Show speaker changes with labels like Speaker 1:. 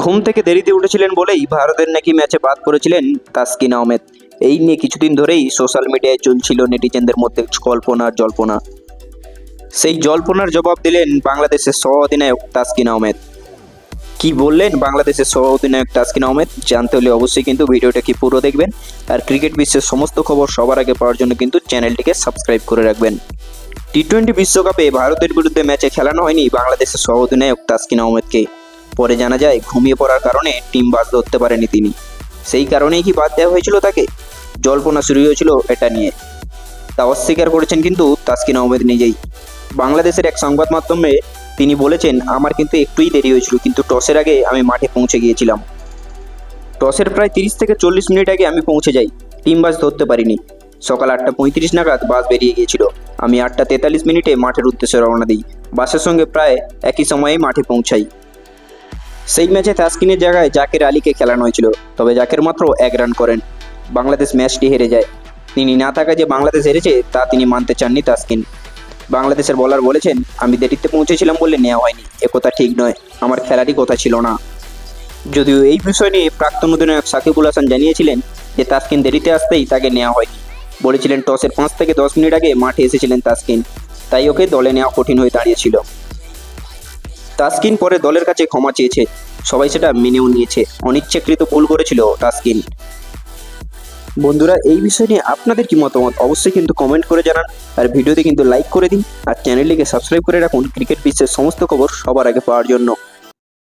Speaker 1: ঘুম থেকে দেরিতে উঠেছিলেন বলেই ভারতের নাকি ম্যাচে বাদ পড়েছিলেন তাসকিন আহমেদ। এই নিয়ে কিছুদিন ধরেই সোশ্যাল মিডিয়ায় চলছিল নেটিজেনদের মধ্যে কল্পনা জল্পনা। সেই জল্পনার জবাব দিলেন বাংলাদেশের সহ অধিনায়ক তাসকিন আহমেদ। কি বললেন বাংলাদেশের সহ অধিনায়ক তাসকিন আহমেদ জানতে হলে অবশ্যই কিন্তু ভিডিওটা কি পুরো দেখবেন। আর ক্রিকেট বিশ্বের সমস্ত খবর সবার আগে পাওয়ার জন্য কিন্তু চ্যানেলটিকে সাবস্ক্রাইব করে রাখবেন। টি টোয়েন্টি বিশ্বকাপে ভারতের বিরুদ্ধে ম্যাচে খেলানো হয়নি বাংলাদেশের সহ অধিনায়ক তাসকিন আহমেদকে। পরে জানা যায় ঘুমিয়ে পড়ার কারণে টিম বাদ ধরতে পারেনি তিনি। সেই কারণেই কি বাদ দেওয়া হয়েছিল তাকে? জল্পনা শুরু হয়েছিল এটা নিয়ে। তা অস্বীকার করেছেন কিন্তু তাসকিন আহমেদ নিজেই। বাংলাদেশের এক সংবাদ মাধ্যমে তিনি বলেছেন, আমার কিন্তু একটুই দেরি হয়েছিল, কিন্তু টসের আগে আমি মাঠে পৌঁছে গিয়েছিলাম। টসের প্রায় তিরিশ থেকে চল্লিশ মিনিট আগে আমি পৌঁছে যাই। টিম বাস ধরতে পারিনি। সকাল আটটা পঁয়ত্রিশ নাগাদ বাস বেরিয়ে গিয়েছিল। আমি আটটা তেতাল্লিশ মিনিটে মাঠের উদ্দেশ্যে রওনা দিই। বাসের সঙ্গে প্রায় একই সময়ে মাঠে পৌঁছাই। সেই ম্যাচে তাসকিনের জায়গায় জাকের আলীকে খেলানো হয়েছিল, তবে জাকের মাত্র এক রান করেন। বাংলাদেশ ম্যাচটি হেরে যায়। তিনি না থাকা যে বাংলাদেশ হেরেছে, তা তিনি মানতে চাননি তাসকিন। বাংলাদেশের বলার বলেছেন, আমি দেরিতে পৌঁছেছিলাম বলে নেওয়া হয়নি। একথা ঠিক নয়। আমার খেলারই কথা ছিল না। যদিও এই বিষয় নিয়ে প্রাক্তন অধিনায়ক সাকিবুল হাসান জানিয়েছিলেন যে, তাসকিন দেরিতে আসতেই তাকে নেওয়া হয়নি। বলেছিলেন, টসের পাঁচ থেকে দশ মিনিট আগে মাঠে এসেছিলেন তাসকিন। তাই ওকে দলে নেওয়া কঠিন হয়ে দাঁড়িয়েছিল। তাসকিন পরে দলের কাছে ক্ষমা চেয়েছে। সবাই সেটা মেনেও নিয়েছে। অনিচ্ছাকৃত ভুল করেছিল তাসকিন। বন্ধুরা, এই বিষয় নিয়ে আপনাদের কি মতামত? অবশ্যই কিন্তু কমেন্ট করে জানান। আর ভিডিওতে কিন্তু লাইক করে দিন। আর চ্যানেলটিকে সাবস্ক্রাইব করে রাখুন। ক্রিকেট বিশ্বের সমস্ত খবর সবার আগে পাওয়ার জন্য।